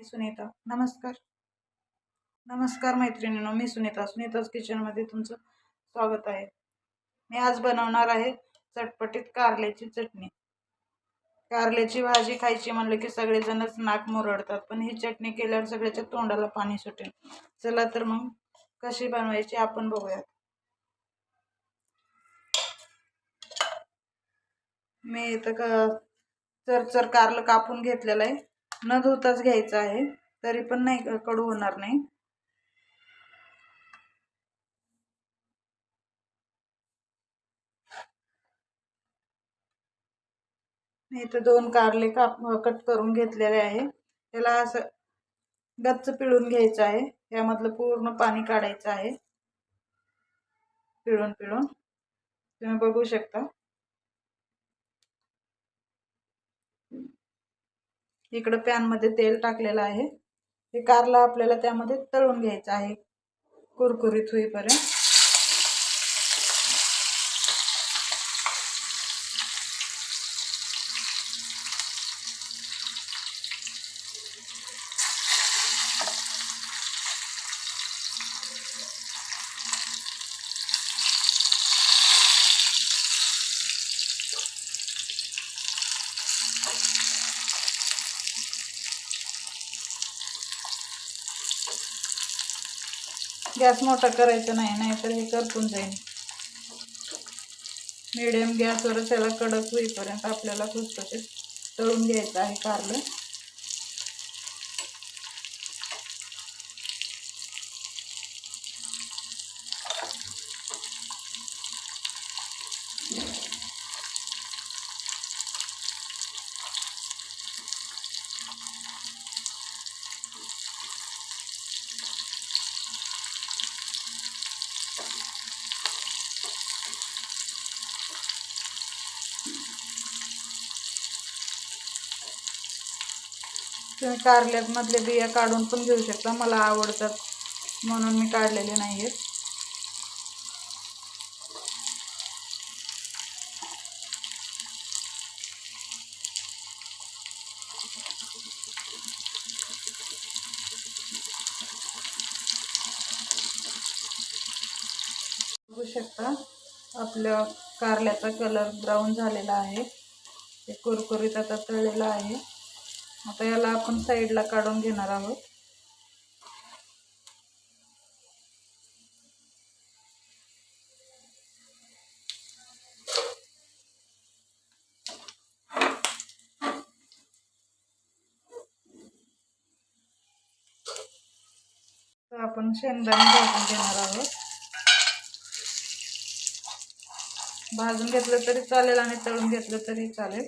मी सुनीता. नमस्कार. नमस्कार मैत्रिणींनो मी सुनीता. सुनीताच किचनमध्ये तुमचं स्वागत आहे. मी आज बनवणार आहे चटपटीत कारल्याची चटणी. कारल्याची भाजी खायची म्हणलं की सगळेजणच नाक मुरडतात पण ही चटणी केल्यावर सगळ्याच्या तोंडाला पाणी सुटेल. चला तर मग कशी बनवायची आपण बघूयात. मी इथं का चरचर कारलं कापून घेतलेलं आहे. न धुताच घ्यायचं आहे. तरी पण नाही कडू होणार नाही. इथे इथं दोन कारले काप कट करून घेतलेले आहे. त्याला असं गच्च पिळून घ्यायचं आहे. यामधलं पूर्ण पाणी काढायचं आहे. पिळून पिळून. तुम्ही बघू शकता. इकडं पॅनमध्ये तेल टाकलेलं आहे. हे कारला आपल्याला त्यामध्ये तळून घ्यायचं आहे. कुरकुरीत होईपर्यंत. गॅस मोठा करायचा नाही नाहीतर हे करपून जाईल. मिडियम गॅसवरच त्याला कडक होईपर्यंत आपल्याला खुसखुशीत तळून घ्यायचं आहे कारलं. तुम्ही कारल्यामधले बिया काढून पण घेऊ शकता. मला आवडतात म्हणून मी काढलेले नाही आहेत बघू शकता आपल्या कारल्याचा कलर ब्राऊन झालेला आहे. ते कुरकुरीत आता तळलेला आहे. आता याला आपण साईडला काढून घेणार आहोत. तर आपण शेंगदाणे भाजून घेणार आहोत. भाजून घेतलं तरी चालेल आणि तळून घेतलं तरी चालेल.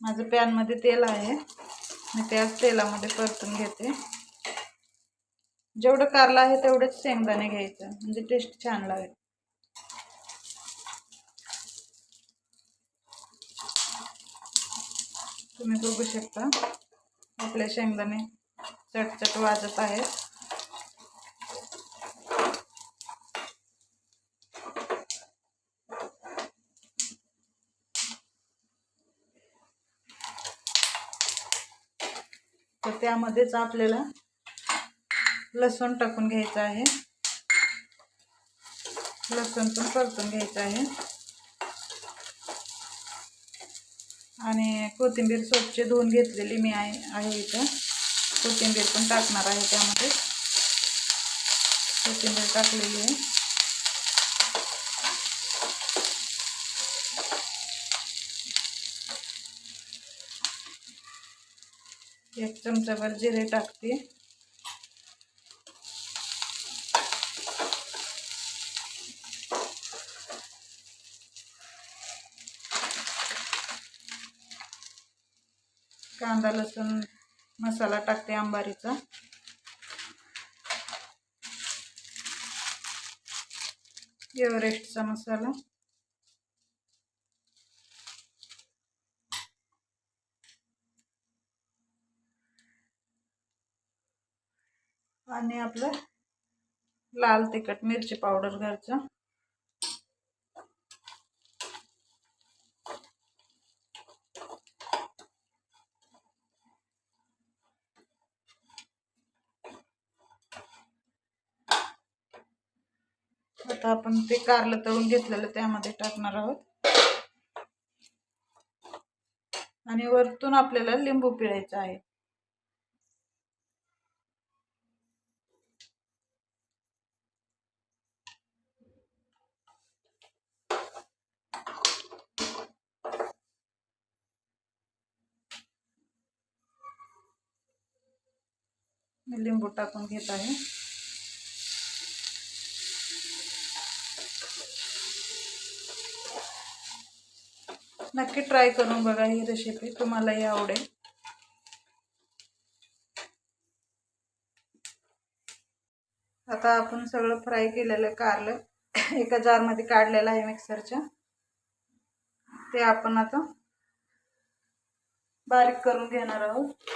माझं पॅनमध्ये तेल आहे. मी त्याच तेलामध्ये परतून घेते. जेवढं कारलं आहे तेवढेच शेंगदाणे घ्यायचं. म्हणजे टेस्ट छान लागेल. तुम्ही बघू शकता. आपले शेंगदाणे चटचट वाजत आहेत. तर त्यामध्येच आपल्याला लसूण टाकून घ्यायचं आहे. लसूण पण परतून घ्यायचं आहे. आणि कोथिंबीर स्वच्छ धुवून घेतलेली मी आहे आहे इथं. कोथिंबीर पण टाकणार आहे त्यामध्ये. कोथिंबीर टाकलेली आहे. एक चमचाभर जिरे टाकते. कांदा लसूण मसाला टाकते आंबारीचा. एव्हरेस्टचा मसाला. आणि आपलं लाल तिखट मिरची पावडर घरचं. आता आपण ते कारलं तळून घेतलेलं त्यामध्ये टाकणार आहोत. आणि वरतून आपल्याला लिंबू पिळायचं आहे. मी लिंबू टाकून घेत आहे. नक्की ट्राय करून बघा ही रेसिपी तुम्हालाही आवडेल. आता आपण सगळं फ्राय केलेलं कारलं एका जारमध्ये काढलेलं आहे मिक्सरच्या ते आपण आता बारीक करून घेणार आहोत.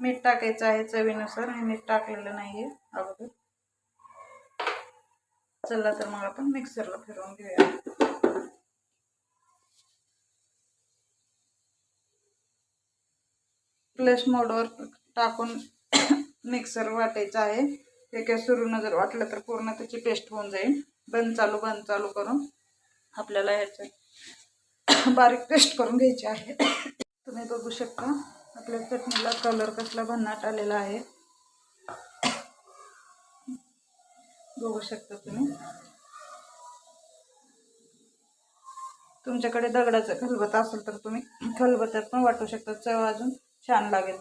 मीठ टाकायचं आहे चवीनुसार. मी मीठ टाकलेलं नाही आहे अगोदर. चला तर मग आपण मिक्सरला फिरवून घेऊया. प्लस मोडवर टाकून मिक्सर वाटायचं आहे. ते काय सुरू जर वाटलं तर पूर्ण त्याची पेस्ट होऊन जाईल. बंद चालू बंद चालू करून आपल्याला ह्याचं बारीक पेस्ट करून घ्यायची आहे. तुम्ही बघू शकता. आपल्या चटणीला कलर कसला भन्नाट आलेला आहे. बघू शकता तुम्ही. तुमच्याकडे दगडाचं खलबत असेल तर तुम्ही खलबत्यात पण वाटू शकता. चव अजून छान लागेल.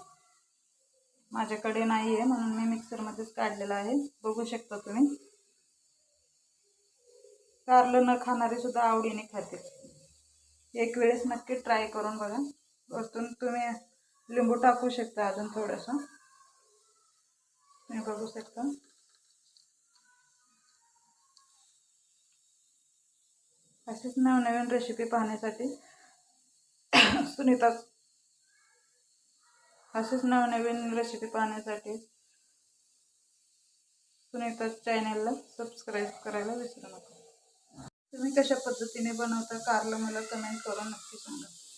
माझ्याकडे नाही आहे म्हणून मी मिक्सरमध्येच काढलेलं आहे. बघू शकता तुम्ही. कारलं न खाणारे सुद्धा आवडीने खातील एक वेळेस नक्की ट्राय करून बघा. वरतून तुम्ही लिंबू टाकू शकता अजून थोडंसं. मी बघू शकता. अशीच नवनवीन रेसिपी पाहण्यासाठी सुनीता अशीच नवनवीन रेसिपी पाहण्यासाठी सुनीता चॅनलला सबस्क्राईब करायला विसरू नका. तुम्ही कशा पद्धतीने बनवता कारला मला कमेंट करून नक्की सांगा.